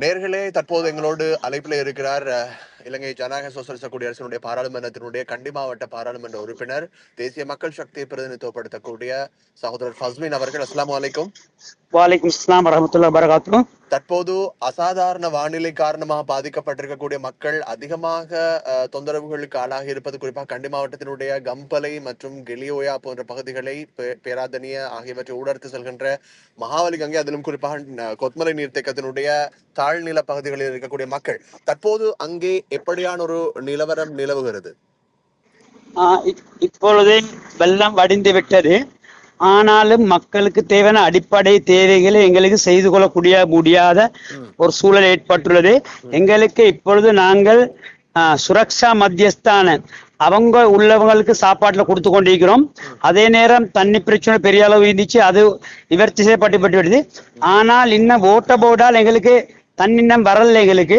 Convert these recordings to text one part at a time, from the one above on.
நேர்களே தற்போது எங்களோடு அழைப்பில் இருக்கிறார் இலங்கை ஜனநாயக சோசலிச குடியரசினுடைய பாராளுமன்றத்தினுடைய கண்டி மாவட்ட பாராளுமன்ற உறுப்பினர் தேசிய மக்கள் சக்தியை பிரதிநிதித்துவப்படுத்தக்கூடிய சகோதரர் ஃபஸ்மின் அவர்கள். அஸ்லாம் அலைக்கும். வாலைக்கும் இஸ்லாம் வரமத்துல்லா வரகாத்து தற்போது அசாதாரண வானிலை காரணமாக பாதிக்கப்பட்டிருக்கக்கூடிய மக்கள் அதிகமாக தொந்தரவுகளுக்கு ஆளாகி இருப்பது குறிப்பாக கண்டி மாவட்டத்தினுடைய கம்பலை மற்றும் கெலியோயா போன்ற பகுதிகளை பேராதனிய ஆகியவற்றை ஊடறுத்து செல்கின்ற மகாவலி கங்கை அதிலும் குறிப்பாக கொத்மலை நீர்த்தேக்கத்தினுடைய தாழ்நில பகுதிகளில் இருக்கக்கூடிய மக்கள் தற்போது அங்கே எப்படியான ஒரு நிலவரம் நிலவுகிறது? இப்பொழுது வெள்ளம் வடிந்து விட்டது. ஆனாலும் மக்களுக்கு தேவையான அடிப்படை தேவைகளை எங்களுக்கு செய்து கொள்ளக்கூடிய முடியாத ஒரு சூழல் ஏற்பட்டுள்ளது. எங்களுக்கு இப்பொழுது நாங்கள் சுரக்ஷா மத்தியஸ்தான அவங்க உள்ளவங்களுக்கு சாப்பாட்டுல கொடுத்து கொண்டிருக்கிறோம். அதே நேரம் தண்ணி பிரச்சனை பெரிய அளவு இருந்துச்சு. அது நிவர்த்தி செய்யப்பட்டு விட்டது ஆனால் இன்னும் ஓட்ட போர்டால் எங்களுக்கு தண்ணி இன்னும் வரல எங்களுக்கு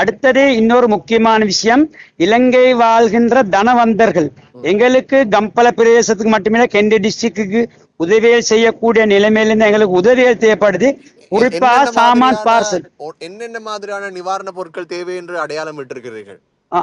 அடுத்தது இன்னொரு முக்கியமான விஷயம் இலங்கை வாழ்கின்ற தனவந்தர்கள். எங்களுக்கு கம்பல பிரதேசத்துக்கு மட்டுமே கெண்டி டிஸ்ட்ரிக்ட்டுக்கு உதவிகள் செய்யக்கூடிய நிலைமையிலிருந்து எங்களுக்கு உதவிகள் தேவைப்படுது. குறிப்பா சாமான் பார்சல். என்னென்ன மாதிரியான நிவாரண பொருட்கள் தேவை என்று அடையாளம் விட்டிருக்கிறீர்கள்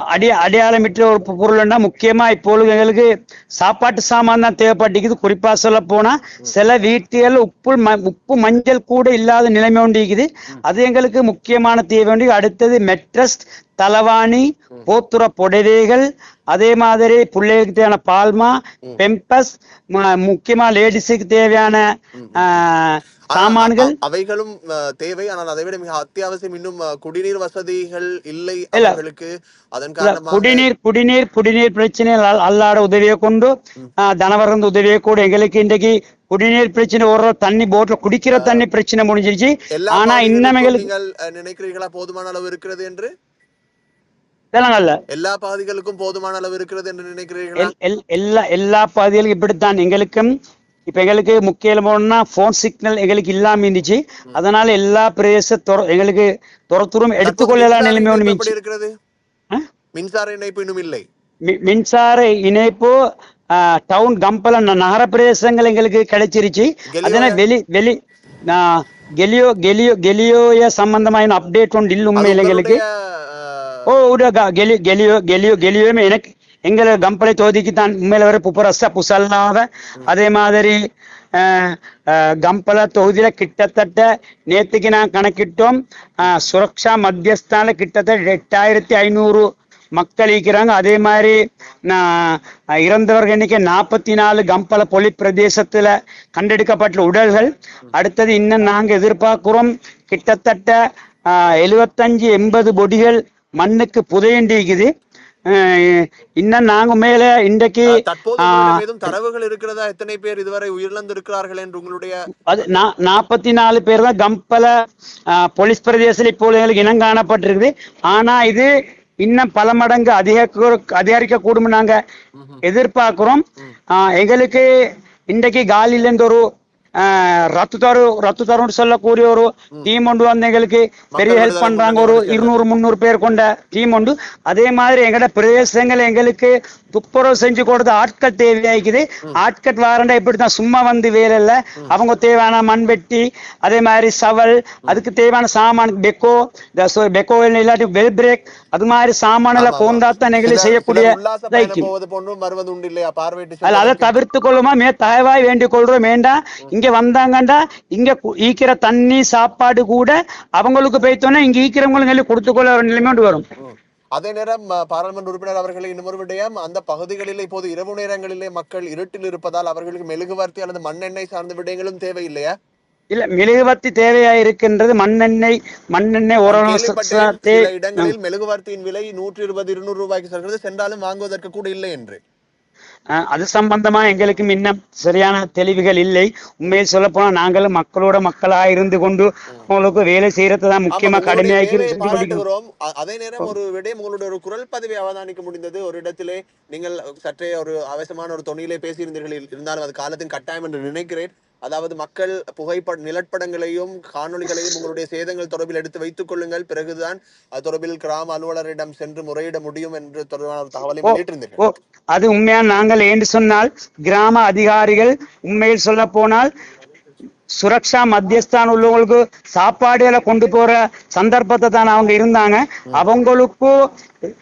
அடி அடையாளமிட்ட ஒரு பொருள்னா முக்கியமா இப்பொழுது எங்களுக்கு சாப்பாட்டு சாமான் தான் தேவைப்பட்டிருக்குது. குறிப்பா சொல்ல போனா சில வீட்டுகள் உப்பு ம- உப்பு மஞ்சள் கூட இல்லாத நிலைமை ஒன்று இருக்குது அது எங்களுக்கு முக்கியமான தேவை. ஒன்று அடுத்தது மெட்ரஸ் தலவாணி போத்துற புடவைகள் அதே மாதிரி பிள்ளைகளுக்கு தேவையான பால்மா பெம்பஸ் முக்கியமா லேடிஸுக்கு தேவையான சாமான்கள். அவைகளும் தேவை. ஆனால் அதை விட மிக அத்தியாவசியம் இன்னும் குடிநீர் வசதிகள் இல்லை. அவர்களுக்கு. அதன் காரணமாக குடிநீர் குடிநீர் குடிநீர் பிரச்சனை அல்- அல்லாட உதவியை கொண்டு தனவரந்த உதவியை கூட எங்களுக்கு இன்றைக்கு குடிநீர் பிரச்சனை ஒரு தண்ணி போட்ல குடிக்கிற தண்ணி பிரச்சனை முடிஞ்சிருச்சு. ஆனா இன்னும் பகுதிகளுக்கும் எங்களுக்கு நீங்கள் அஹ், நினைக்கிறீர்களா போதுமான அளவு இருக்கிறது என்று? தெலங்கல்ல எல்லா பகுதிகளுக்கும் போதுமான அளவு இருக்கிறது என்று நினைக்கிறீர்களா? எல்- எல்- எல்லா எல்லா பகுதிகளுக்கும் இப்படித்தான். எங்களுக்கும் இப்ப எங்களுக்கு முக்கியமான போன் சிக்னல் எங்களுக்கு இல்லாம இருந்துச்சு. அதனால எல்லா பிரதேச எங்களுக்கு துரத்துரும் எடுத்துக்கொள்ளலாம் நிலைமை ஒன்று இருக்கிறது? மின்சார இணைப்பு இன்னும் இல்லை. மின்சார இணைப்பு டவுன் கம்பல நகர பிரதேசங்கள் எங்களுக்கு கிடைச்சிருச்சு? அதனால வெளி வெளி கெலியோ கெலியோ கெலியோய சம்பந்தமான அப்டேட் ஒன்று இல்லை உண்மையில் எங்களுக்கு. கெலி கெலியோ கெலியோ கெலியோமே எனக்கு எங்களை கம்பளை தொகுதிக்கு தான் உண்மையில வர புப்பரச புசல்லாத அதே மாதிரி கம்பள தொகுதியில கிட்டத்தட்ட நேத்துக்கு நான் கணக்கிட்டோம் சுரக்ஷா மத்தியஸ்தான கிட்டத்தட்ட எட்டாயிரத்தி ஐநூறு மக்கள் இருக்கிறாங்க. அதே மாதிரி நான் இறந்தவர்கள் எண்ணிக்கை நாற்பத்தி நாலு கம்பள பொலி பிரதேசத்துல கண்டெடுக்கப்பட்ட உடல்கள் அடுத்தது இன்னும் நாங்க எதிர்பார்க்கிறோம் கிட்டத்தட்ட ஆஹ், எழுவத்தஞ்சு எண்பது பொடிகள் மண்ணுக்கு புதையண்டிக்குது இன்னும் நாங்க மேல இன்றைக்கு ஏதும் தரவுகள் இருக்கிறதா? எத்தனை பேர் இதுவரை உயிரிழந்திருக்கிறார்கள் என்று உங்களுடைய அது நாற்பத்தி நாலு பேர் தான் கம்பல ஆஹ், போலீஸ் பிரதேசத்தில் இப்போ எங்களுக்கு இனம் காணப்பட்டிருக்குது. ஆனா இது இன்னும் பல மடங்கு அதிகரிக்க அதிகரிக்க கூடும் நாங்க எதிர்பார்க்கிறோம். ஆஹ், எங்களுக்கு இன்றைக்கு காலில இருந்து ஒரு ரத்து தரு ரத்து தருன்னு சொல்லக்கூடிய ஒரு டீம் ஒன்று வந்து எங்களுக்கு பெரிய ஹெல்ப் பண்றாங்க. ஒரு. இருநூறு முந்நூறு பேர் கொண்ட டீம் உண்டு அதே மாதிரி எங்கட பிரதேசங்கள் எங்களுக்கு துப்புரவு செஞ்சு கொடுத்த ஆட்கள் தேவையாக்குது ஆட்கள் வாரண்டா இப்படி தான் சும்மா வந்து வேலை இல்ல. அவங்க தேவையான மண்வெட்டி அதே மாதிரி சவல் அதுக்கு தேவையான சாமான் பெக்கோ பெக்கோ இல்லாட்டி வெல் பிரேக் அது மாதிரி சாமான் எல்லாம் கொண்டாத்தான் எங்களுக்கு சிலர் செய்யக்கூடிய அதை? தவிர்த்து கொள்ளுமா? மே தயவாய் வேண்டிக் கொள்றோம். வேண்டாம். இங்க வந்தாங்கண்டா இங்க ஈக்கிற தண்ணி சாப்பாடு கூட அவங்களுக்கு போய்த்தோன்னா இங்க ஈக்கிறவங்களுக்கு கொடுத்து கொள்ள ஒரு நிலைமை வரும். அதே நேரம் பாராளுமன்ற உறுப்பினர் அவர்களை இன்னொரு விடயம் அந்த பகுதிகளில் இப்போது இரவு நேரங்களிலே மக்கள் இருட்டில் இருப்பதால் அவர்களுக்கு மெழுகுவர்த்தி அல்லது மண்ணெண்ணெய் சார்ந்த விடயங்களும் தேவை இல்லையா இல்ல மெழுகுவர்த்தி தேவையா இருக்கின்றது மண்ணெண்ணெய் மண்ணெண்ணெய் சில இடங்களில் மெழுகுவர்த்தியின் விலை நூற்றி இருபது இருநூறு ரூபாய்க்கு செல்கிறது சென்றாலும் வாங்குவதற்கு கூட இல்லை என்று. அது சம்பந்தமா எங்களுக்கு இன்னும் சரியான தெளிவுகள் இல்லை. உண்மையில் சொல்ல போனா நாங்களும் மக்களோட மக்களா இருந்து கொண்டு உங்களுக்கு வேலை செய்யறது தான் முக்கியமா கடுமையாக்கி அதே நேரம் ஒரு விடயம் உங்களுடைய ஒரு குரல் பதிவை அவதானிக்க முடிந்தது. ஒரு இடத்திலே நீங்கள் சற்றே ஒரு அவசரமான ஒரு தொனியிலே பேசியிருந்தீர்கள். இருந்தாலும் அது காலத்தின் கட்டாயம் என்று நினைக்கிறேன். அதாவது மக்கள் புகைப்பட நிலப்படங்களையும் காணொளிகளையும் உங்களுடைய சேதங்கள் தொடர்பில் எடுத்து வைத்துக் கொள்ளுங்கள். பிறகுதான் அது தொடர்பில் கிராம அலுவலரிடம் சென்று முறையிட முடியும் என்று தொடர்பான ஒரு தகவலை வெளியிட்டிருந்தீர்கள் அது உண்மையா நாங்கள் ஏன்று சொன்னால் கிராம அதிகாரிகள் உண்மையில் சொல்ல போனால் சுரக்ஷா மத்தியஸ்தான் உள்ளவங்களுக்கு சாப்பாடுகளை கொண்டு போற சந்தர்ப்பத்தை தான் அவங்க இருந்தாங்க. அவங்களுக்கு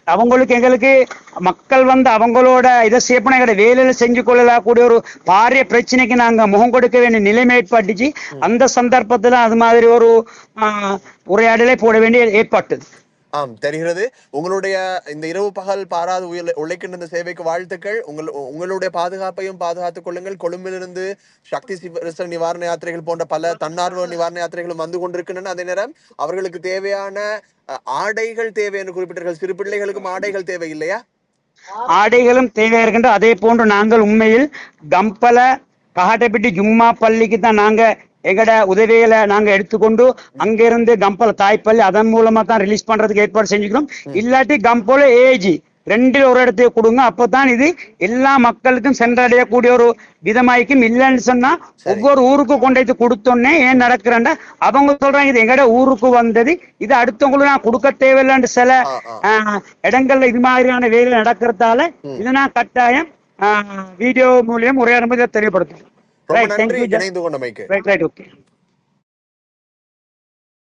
அவங்களுக்கு எங்களுக்கு மக்கள் வந்து அவங்களோட இதை சேப்பனை எங்களோட வேலையில செஞ்சு கொள்ளக்கூடிய ஒரு பாரிய பிரச்சனைக்கு நாங்க முகம் கொடுக்க வேண்டிய நிலைமை ஏற்பட்டுச்சு. அந்த சந்தர்ப்பத்துல அது மாதிரி ஒரு ஆஹ், உரையாடலை போட வேண்டிய ஏற்பட்டது. ஆம் தெரிகிறது. உங்களுடைய இந்த இரவு பகல் பாராது உயிர் உழைக்கின்ற இந்த சேவைக்கு வாழ்த்துக்கள். உங்கள் உங்களுடைய பாதுகாப்பையும் பாதுகாத்துக் கொள்ளுங்கள். கொழும்பிலிருந்து சக்தி சிவ நிவாரண யாத்திரைகள் போன்ற பல தன்னார்வ நிவாரண யாத்திரைகளும் வந்து கொண்டிருக்கின்றன. அதே நேரம் அவர்களுக்கு தேவையான அஹ், ஆடைகள் தேவை என்று குறிப்பிட்டார்கள். சிறு பிள்ளைகளுக்கும் ஆடைகள் தேவை இல்லையா? ஆடைகளும் தேவையா இருக்கின்ற அதே போன்று நாங்கள் உண்மையில் கம்பல கஹாட்டப்பட்டி ஜும்மா பள்ளிக்கு தான் நாங்க எங்கட உதவிகளை நாங்க எடுத்துக்கொண்டு அங்கிருந்து கம்பல தாய்ப்பள்ளி அதன் மூலமா தான் ரிலீஸ் பண்றதுக்கு ஏற்பாடு செஞ்சுக்கிறோம். இல்லாட்டி கம்போல ஏஜி ரெண்டில் ஒரு இடத்துக்கு கொடுங்க. அப்பதான் இது எல்லா மக்களுக்கும் சென்றடையக்கூடிய ஒரு விதமாய்க்கும் இல்லைன்னு சொன்னா ஒவ்வொரு ஊருக்கு கொண்டு கொடுத்தோன்னே ஏன் நடக்கிறேன்டா அவங்க சொல்றாங்க இது எங்கட ஊருக்கு வந்தது இது அடுத்தவங்களுக்கு நான் கொடுக்க தேவையில்லைன்னு சில இடங்கள்ல இது மாதிரியான வேலை நடக்கிறதால இதை நான் கட்டாயம் வீடியோ மூலியம் உரையாடும் தெரியப்படுத்தும் ரொம்ப நன்றி. இணைந்து கொண்டமைக்கு. Right right okay